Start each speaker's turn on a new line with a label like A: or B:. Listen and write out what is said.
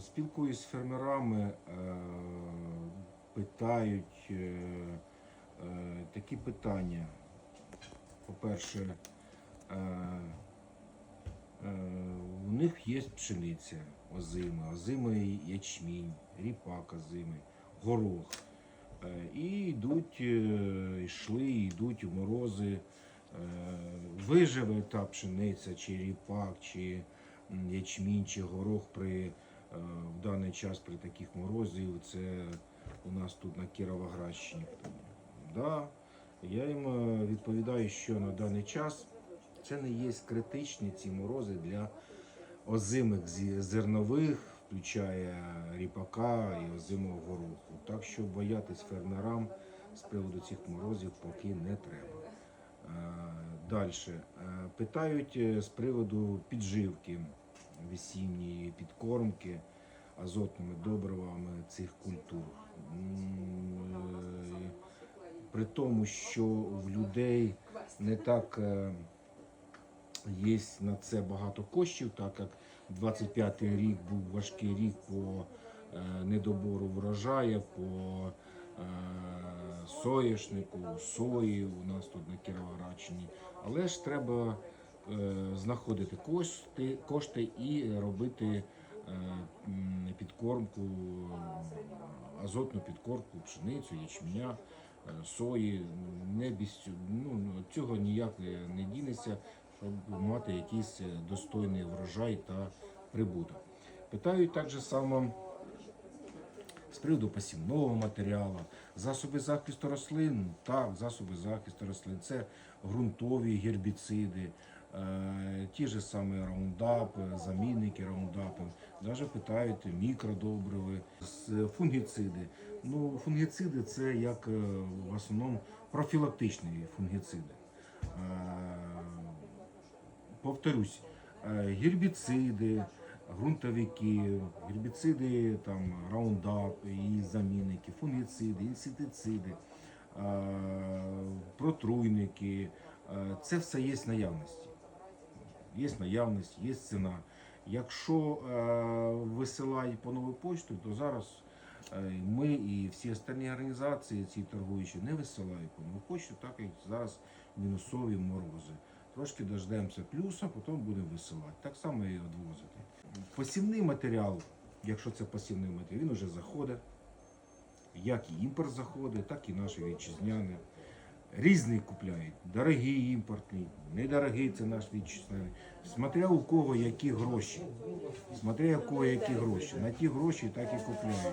A: Спілкуюсь з фермерами, е, питають е, е, такі питання. По-перше, у них є пшениця озима, озимий ячмінь, ріпак озимий, горох. І йдуть, йшли, йдуть у морози. Виживе та пшениця, чи ріпак, чи ячмінь, чи горох при в даний час при таких морозів. Це у нас тут на Кіровоградщині. Да, я їм е, відповідаю, що на даний час це не є критичні ці морози для озимих зернових, включає ріпака і озимого гороху. Так що боятись фермерам з приводу цих морозів поки не треба. Далі. Питають е, з приводу підживки весінньої підкормки азотними добривами цих культур. При тому, що в людей не так е, є на це багато коштів, так як 25-й рік був важкий рік по е, недобору врожаю, по е, соєшнику, сої у нас тут на Кіровоградщині. Але ж треба знаходити кошти, кошти і робити підкормку, е, азотну підкормку, пшеницю, ячменя, е, сої. Не без ну, цього ніяк не дінеться, щоб мати якийсь е, достойний врожай та прибуток. Питають так же само з приводу посівного матеріалу, засоби захисту рослин, так, засоби захисту рослин, це ґрунтові гербіциди, е, ті ж самі раундап, замінники раундапів, навіть питають мікродобриви, фунгіциди. Ну, фунгіциди це як е, в основному профілактичні фунгіциди. Е, повторюсь, е, гербіциди, ґрунтовики, гербіциди, там раундап і замінники, фунгіциди, інсектициди, е, протруйники. е, Це все є наявності. Є наявність, є ціна. Якщо е, висилають по нову почту, то зараз е, ми і всі останні організації, ці торгуючі, не висилають по нову почту, так як зараз мінусові морози. Трошки дождемося плюса, потім будемо висилати. Так само і відвозити. Посівний матеріал, якщо це посівний матеріал, він вже заходить. Як і імпорт заходить, так і наші вітчизняні. Різний купляють. Дорогий імпортний, недорогий це наш вітчизняний. Смотря у кого які гроші. Смотря у кого які гроші. На ті гроші так і купляють.